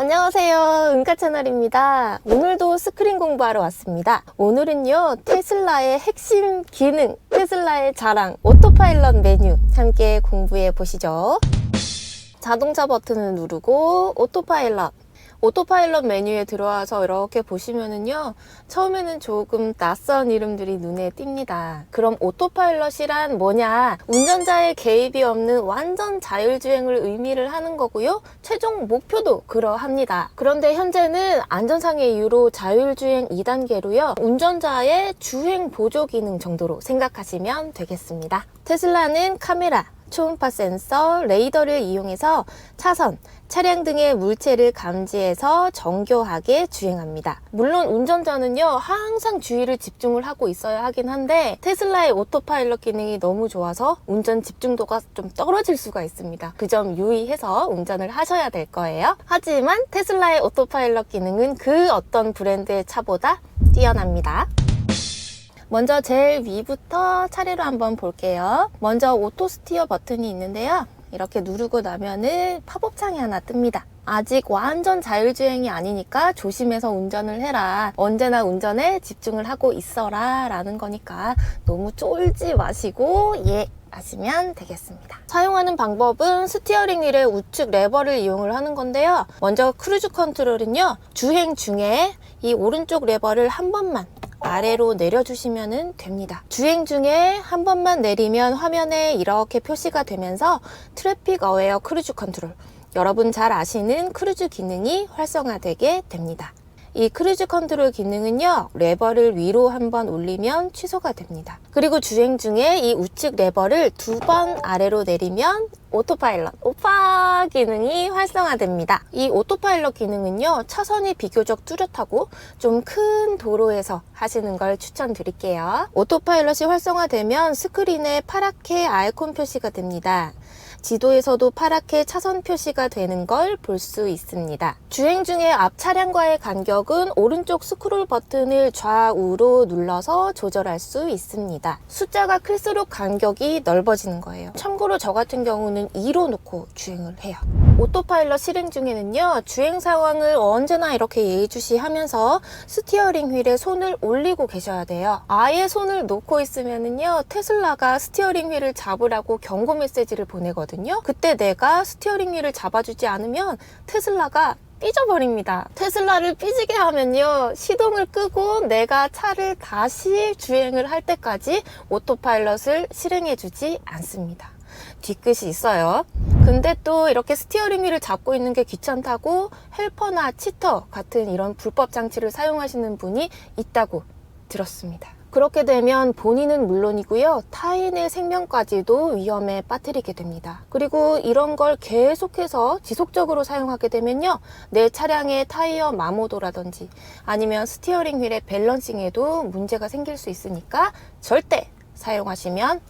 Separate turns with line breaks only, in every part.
안녕하세요. 은카 채널입니다. 오늘도 스크린 공부하러 왔습니다. 오늘은요, 테슬라의 핵심 기능, 테슬라의 자랑, 오토파일럿 메뉴 함께 공부해 보시죠. 자동차 버튼을 누르고 오토파일럿. 오토파일럿 메뉴에 들어와서 이렇게 보시면은요, 처음에는 조금 낯선 이름들이 눈에 띕니다. 그럼 오토파일럿이란 뭐냐? 운전자의 개입이 없는 완전 자율주행을 의미를 하는 거고요. 최종 목표도 그러합니다. 그런데 현재는 안전상의 이유로 자율주행 2단계로요. 운전자의 주행 보조 기능 정도로 생각하시면 되겠습니다. 테슬라는 카메라, 초음파 센서, 레이더를 이용해서 차선, 차량 등의 물체를 감지해서 정교하게 주행합니다. 물론 운전자는요, 항상 주의를 집중을 하고 있어야 하긴 한데, 테슬라의 오토파일럿 기능이 너무 좋아서 운전 집중도가 좀 떨어질 수가 있습니다. 그 점 유의해서 운전을 하셔야 될 거예요. 하지만 테슬라의 오토파일럿 기능은 그 어떤 브랜드의 차보다 뛰어납니다. 먼저 제일 위부터 차례로 한번 볼게요. 먼저 오토 스티어 버튼이 있는데요. 이렇게 누르고 나면은 팝업 창이 하나 뜹니다. 아직 완전 자율주행이 아니니까 조심해서 운전을 해라. 언제나 운전에 집중을 하고 있어라. 라는 거니까 너무 쫄지 마시고, 예. 하시면 되겠습니다. 사용하는 방법은 스티어링 휠의 우측 레버를 이용을 하는 건데요. 먼저 크루즈 컨트롤은요. 주행 중에 이 오른쪽 레버를 한 번만 아래로 내려주시면 됩니다. 주행 중에 한 번만 내리면 화면에 이렇게 표시가 되면서 트래픽 어웨어 크루즈 컨트롤 여러분 잘 아시는 크루즈 기능이 활성화되게 됩니다. 이 크루즈 컨트롤 기능은요, 레버를 위로 한 번 올리면 취소가 됩니다. 그리고 주행 중에 이 우측 레버를 두 번 아래로 내리면 오토파일럿, 오파 기능이 활성화됩니다. 이 오토파일럿 기능은요, 차선이 비교적 뚜렷하고 좀 큰 도로에서 하시는 걸 추천드릴게요. 오토파일럿이 활성화되면 스크린에 파랗게 아이콘 표시가 됩니다. 지도에서도 파랗게 차선 표시가 되는 걸 볼 수 있습니다. 주행 중에 앞 차량과의 간격은 오른쪽 스크롤 버튼을 좌우로 눌러서 조절할 수 있습니다. 숫자가 클수록 간격이 넓어지는 거예요. 참고로 저 같은 경우는 2로 놓고 주행을 해요. 오토파일럿 실행 중에는요, 주행 상황을 언제나 이렇게 예의주시하면서 스티어링 휠에 손을 올리고 계셔야 돼요. 아예 손을 놓고 있으면은요, 테슬라가 스티어링 휠을 잡으라고 경고 메시지를 보내 거든요. 그때 내가 스티어링 휠을 잡아주지 않으면 테슬라가 삐져버립니다. 테슬라를 삐지게 하면요. 시동을 끄고 내가 차를 다시 주행을 할 때까지 오토파일럿을 실행해주지 않습니다. 뒤끝이 있어요. 근데 또 이렇게 스티어링 휠을 잡고 있는 게 귀찮다고 헬퍼나 치터 같은 이런 불법 장치를 사용하시는 분이 있다고 들었습니다. 그렇게 되면 본인은 물론이고요. 타인의 생명까지도 위험에 빠뜨리게 됩니다. 그리고 이런 걸 계속해서 지속적으로 사용하게 되면요. 내 차량의 타이어 마모도라든지 아니면 스티어링 휠의 밸런싱에도 문제가 생길 수 있으니까 절대 사용하시면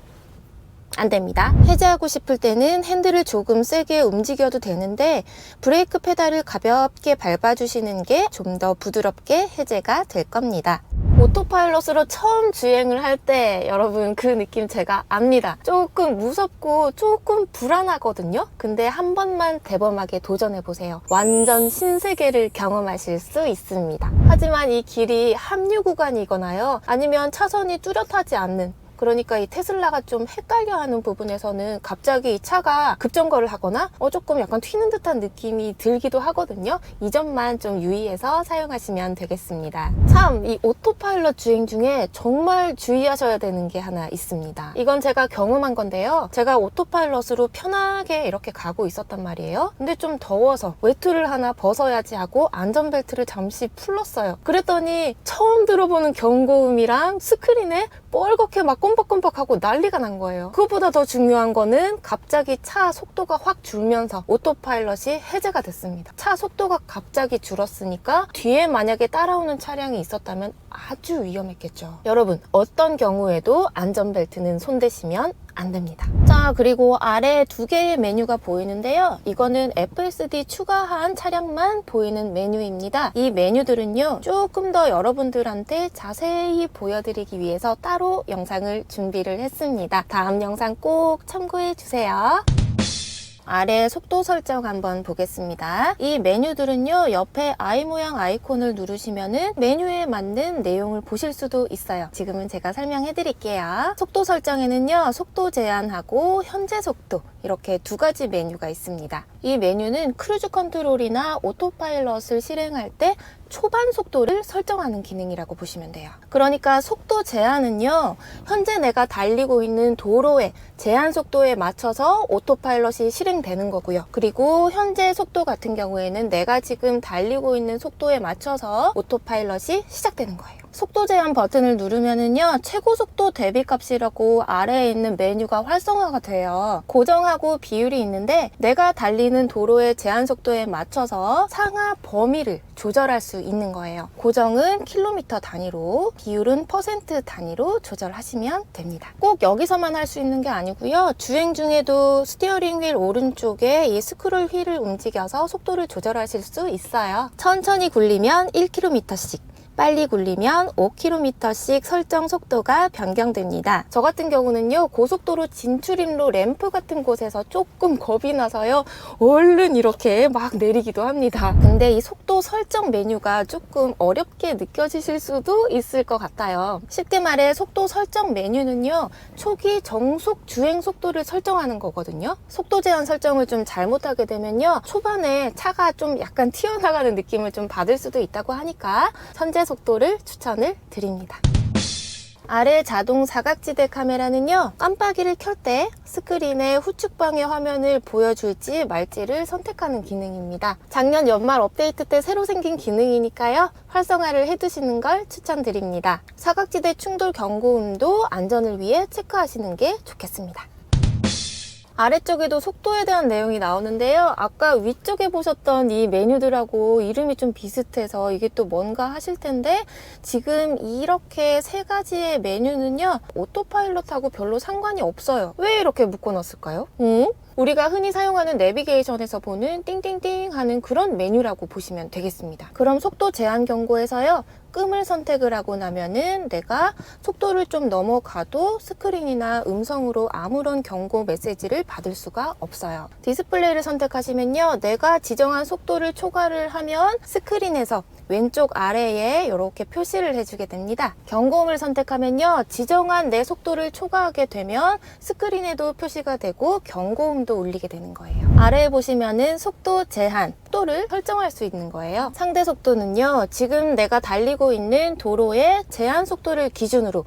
안 됩니다. 해제하고 싶을 때는 핸들을 조금 세게 움직여도 되는데 브레이크 페달을 가볍게 밟아주시는 게 좀 더 부드럽게 해제가 될 겁니다. 오토파일럿으로 처음 주행을 할 때 여러분 그 느낌 제가 압니다. 조금 무섭고 조금 불안하거든요. 근데 한 번만 대범하게 도전해 보세요. 완전 신세계를 경험하실 수 있습니다. 하지만 이 길이 합류 구간이거나요. 아니면 차선이 뚜렷하지 않는 그러니까 이 테슬라가 좀 헷갈려 하는 부분에서는 갑자기 이 차가 급정거를 하거나 어 조금 약간 튀는 듯한 느낌이 들기도 하거든요. 이 점만 좀 유의해서 사용하시면 되겠습니다. 참, 이 오토파일럿 주행 중에 정말 주의하셔야 되는 게 하나 있습니다. 이건 제가 경험한 건데요. 제가 오토파일럿으로 편하게 이렇게 가고 있었단 말이에요. 근데 좀 더워서 외투를 하나 벗어야지 하고 안전벨트를 잠시 풀렀어요. 그랬더니 처음 들어보는 경고음이랑 스크린에 뻘겋게 막 꼼박꼼박하고 난리가 난 거예요. 그것보다 더 중요한 거는 갑자기 차 속도가 확 줄면서 오토파일럿이 해제가 됐습니다. 차 속도가 갑자기 줄었으니까 뒤에 만약에 따라오는 차량이 있었다면 아주 위험했겠죠. 여러분, 어떤 경우에도 안전벨트는 손대시면 안 됩니다. 자, 그리고 아래 두 개의 메뉴가 보이는데요. 이거는 FSD 추가한 차량만 보이는 메뉴입니다. 이 메뉴들은요, 조금 더 여러분들한테 자세히 보여드리기 위해서 따로 영상을 준비를 했습니다. 다음 영상 꼭 참고해 주세요. 아래 속도 설정 한번 보겠습니다. 이 메뉴들은요, 옆에 아이 모양 아이콘을 누르시면은 메뉴에 맞는 내용을 보실 수도 있어요. 지금은 제가 설명해 드릴게요. 속도 설정에는요, 속도 제한하고 현재 속도 이렇게 두 가지 메뉴가 있습니다. 이 메뉴는 크루즈 컨트롤이나 오토파일럿을 실행할 때 초반 속도를 설정하는 기능이라고 보시면 돼요. 그러니까 속도 제한은요, 현재 내가 달리고 있는 도로의 제한 속도에 맞춰서 오토파일럿이 실행되는 거고요. 그리고 현재 속도 같은 경우에는 내가 지금 달리고 있는 속도에 맞춰서 오토파일럿이 시작되는 거예요. 속도 제한 버튼을 누르면은요, 최고 속도 대비 값이라고 아래에 있는 메뉴가 활성화가 돼요. 고정하고 비율이 있는데 내가 달리는 도로의 제한 속도에 맞춰서 상하 범위를 조절할 수 있는 거예요. 고정은 킬로미터 단위로, 비율은 퍼센트 단위로 조절하시면 됩니다. 꼭 여기서만 할 수 있는 게 아니고요. 주행 중에도 스티어링 휠 오른쪽에 이 스크롤 휠을 움직여서 속도를 조절하실 수 있어요. 천천히 굴리면 1km씩, 빨리 굴리면 5km씩 설정 속도가 변경됩니다. 저 같은 경우는요, 고속도로 진출입로 램프 같은 곳에서 조금 겁이 나서요, 얼른 이렇게 막 내리기도 합니다. 근데 이 속도 설정 메뉴가 조금 어렵게 느껴지실 수도 있을 것 같아요. 쉽게 말해 속도 설정 메뉴는요, 초기 정속 주행 속도를 설정하는 거거든요. 속도 제한 설정을 좀 잘못하게 되면요, 초반에 차가 좀 약간 튀어나가는 느낌을 좀 받을 수도 있다고 하니까 현재 속도를 추천을 드립니다. 아래 자동 사각지대 카메라는요, 깜빡이를 켤 때 스크린에 후측 방의 화면을 보여줄지 말지를 선택하는 기능입니다. 작년 연말 업데이트 때 새로 생긴 기능이니까요, 활성화를 해두시는 걸 추천드립니다. 사각지대 충돌 경고음도 안전을 위해 체크하시는 게 좋겠습니다. 아래쪽에도 속도에 대한 내용이 나오는데요. 아까 위쪽에 보셨던 이 메뉴들하고 이름이 좀 비슷해서 이게 또 뭔가 하실 텐데 지금 이렇게 세 가지의 메뉴는요. 오토파일럿하고 별로 상관이 없어요. 왜 이렇게 묶어놨을까요? 응? 우리가 흔히 사용하는 내비게이션에서 보는 띵띵띵 하는 그런 메뉴라고 보시면 되겠습니다. 그럼 속도 제한 경고에서요. 끔을 선택을 하고 나면은 내가 속도를 좀 넘어가도 스크린이나 음성으로 아무런 경고 메시지를 받을 수가 없어요. 디스플레이를 선택하시면요. 내가 지정한 속도를 초과를 하면 스크린에서 왼쪽 아래에 이렇게 표시를 해주게 됩니다. 경고음을 선택하면요. 지정한 내 속도를 초과하게 되면 스크린에도 표시가 되고 경고음도 울리게 되는 거예요. 아래에 보시면은 속도 제한, 속도를 설정할 수 있는 거예요. 상대 속도는요. 지금 내가 달리고 있는 도로의 제한 속도를 기준으로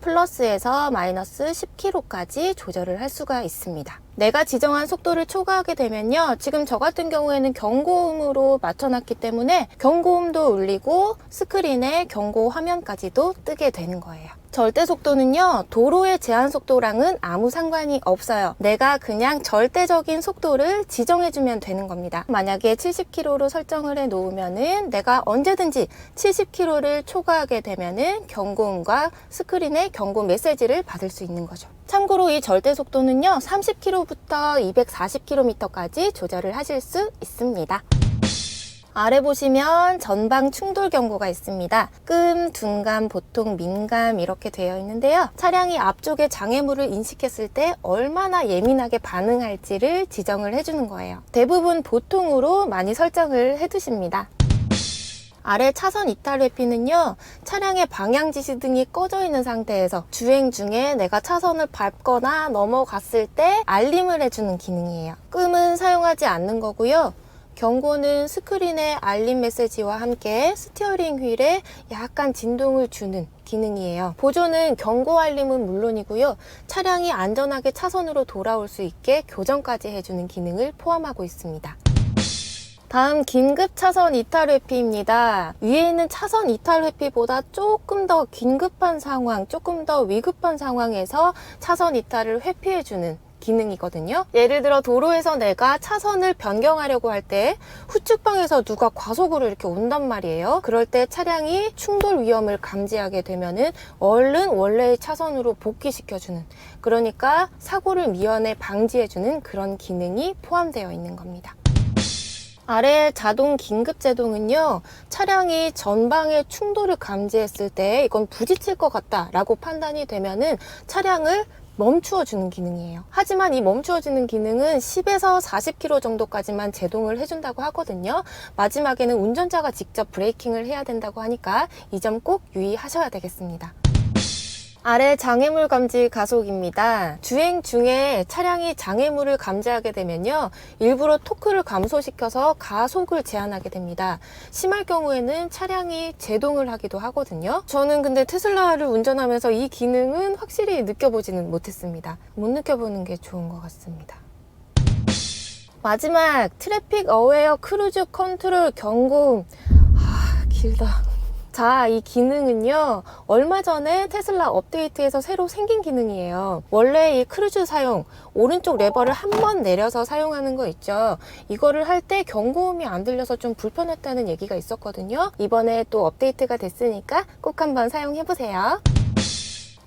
플러스에서 마이너스 10km까지 조절을 할 수가 있습니다. 내가 지정한 속도를 초과하게 되면요. 지금 저 같은 경우에는 경고음으로 맞춰놨기 때문에 경고음도 울리고 스크린에 경고 화면까지도 뜨게 되는 거예요. 절대 속도는요, 도로의 제한 속도랑은 아무 상관이 없어요. 내가 그냥 절대적인 속도를 지정해 주면 되는 겁니다. 만약에 70km로 설정을 해 놓으면은 내가 언제든지 70km를 초과하게 되면은 경고음과 스크린의 경고 메시지를 받을 수 있는 거죠. 참고로 이 절대 속도는요, 30km부터 240km까지 조절을 하실 수 있습니다. 아래 보시면 전방 충돌 경고가 있습니다. 끔, 둔감, 보통, 민감 이렇게 되어 있는데요. 차량이 앞쪽에 장애물을 인식했을 때 얼마나 예민하게 반응할지를 지정을 해주는 거예요. 대부분 보통으로 많이 설정을 해두십니다. 아래 차선 이탈 회피는요, 차량의 방향 지시등이 꺼져 있는 상태에서 주행 중에 내가 차선을 밟거나 넘어갔을 때 알림을 해주는 기능이에요. 끔은 사용하지 않는 거고요. 경고는 스크린의 알림 메시지와 함께 스티어링 휠에 약간 진동을 주는 기능이에요. 보조는 경고 알림은 물론이고요. 차량이 안전하게 차선으로 돌아올 수 있게 교정까지 해주는 기능을 포함하고 있습니다. 다음 긴급 차선 이탈 회피입니다. 위에 있는 차선 이탈 회피보다 조금 더 긴급한 상황, 조금 더 위급한 상황에서 차선 이탈을 회피해주는 기능이거든요. 예를 들어 도로에서 내가 차선을 변경하려고 할 때 후측방에서 누가 과속으로 이렇게 온단 말이에요. 그럴 때 차량이 충돌 위험을 감지하게 되면은 얼른 원래의 차선으로 복귀시켜주는 그러니까 사고를 미연에 방지해주는 그런 기능이 포함되어 있는 겁니다. 아래 자동 긴급 제동은요, 차량이 전방의 충돌을 감지했을 때 이건 부딪힐 것 같다라고 판단이 되면은 차량을 멈추어 주는 기능이에요. 하지만 이 멈추어 주는 기능은 10에서 40km 정도까지만 제동을 해준다고 하거든요. 마지막에는 운전자가 직접 브레이킹을 해야 된다고 하니까 이 점 꼭 유의하셔야 되겠습니다. 아래 장애물 감지 가속입니다. 주행 중에 차량이 장애물을 감지하게 되면요. 일부러 토크를 감소시켜서 가속을 제한하게 됩니다. 심할 경우에는 차량이 제동을 하기도 하거든요. 저는 근데 테슬라를 운전하면서 이 기능은 확실히 느껴보지는 못했습니다. 못 느껴보는 게 좋은 것 같습니다. 마지막 트래픽 어웨어 크루즈 컨트롤 경고음. 아, 길다. 자, 이 기능은요, 얼마 전에 테슬라 업데이트에서 새로 생긴 기능이에요. 원래 이 크루즈 사용, 오른쪽 레버를 한 번 내려서 사용하는 거 있죠. 이거를 할 때 경고음이 안 들려서 좀 불편했다는 얘기가 있었거든요. 이번에 또 업데이트가 됐으니까 꼭 한번 사용해보세요.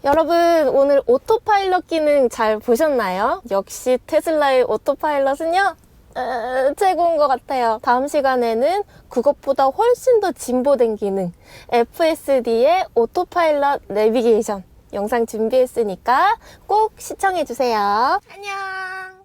여러분, 오늘 오토파일럿 기능 잘 보셨나요? 역시 테슬라의 오토파일럿은요, 어, 최고인 것 같아요. 다음 시간에는 그것보다 훨씬 더 진보된 기능, FSD의 오토파일럿 내비게이션 영상 준비했으니까 꼭 시청해주세요. 안녕!